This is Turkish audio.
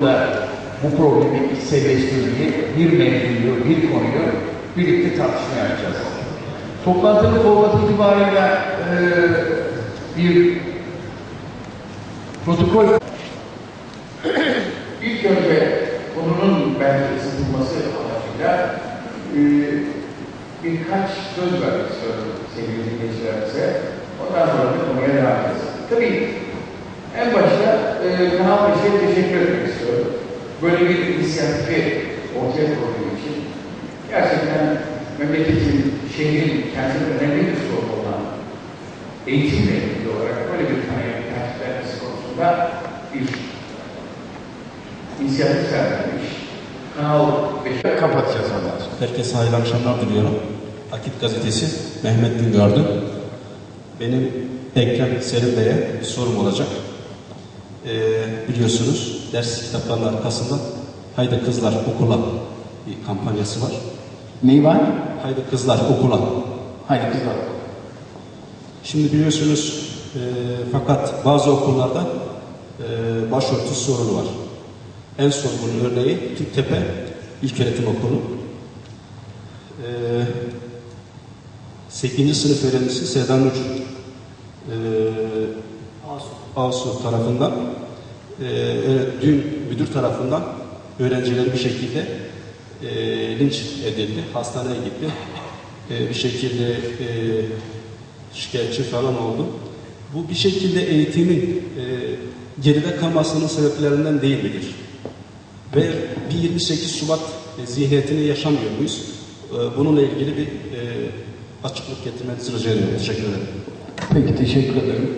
da bu problemi içselleştirmeyi, bir mevzuyu, bir konuyu birlikte tartışmaya açacağız. Toplantının formatı itibariyle eee bir protokol İlk önce konunun bence ısıtılması amacıyla eee birkaç söz vermek istiyorum sevgili dinleyicilerimize. Ondan sonra da konuya devam edeceğiz. Tabii en başta e, Kanal Beş'e teşekkür etmek istiyorum. Böyle bir inisiyatifi ortaya koyduğu için gerçekten memleketin, şehrin kendine önemli bir sorunu olan eğitimle ilgili olarak böyle bir kanaya tercih vermesi konusunda bir inisiyatif sergilemiş. Kanal 5'e kapatacağız ondan sonra. Herkese hayırlı akşamlar diliyorum. Akit Gazetesi Mehmet Güngör'dü. Benim Ekrem Selim Bey'e bir sorum olacak. Ee, biliyorsunuz ders kitaplarının arkasında Haydi Kızlar Okula bir kampanyası var. Neyi var? Haydi Kızlar Okula. Haydi kızlar. Şimdi biliyorsunuz e, fakat bazı okullarda e, başörtüsü sorunu var. En son bunun örneği Türktepe İlköğretim Okulu. E, 8. sınıf öğrencisi Seda Nur e, Asu tarafından e, öyle- dün müdür tarafından öğrencileri bir şekilde e, linç edildi. Hastaneye gitti. E, bir şekilde e, şikayetçi falan oldu. Bu bir şekilde eğitimin e, geride kalmasının sebeplerinden değil midir? Ve bir 28 Şubat e, zihniyetini yaşamıyor muyuz? E, bununla ilgili bir e, açıklık getirmenizi rica ediyorum. Teşekkür ederim. Peki teşekkür ederim.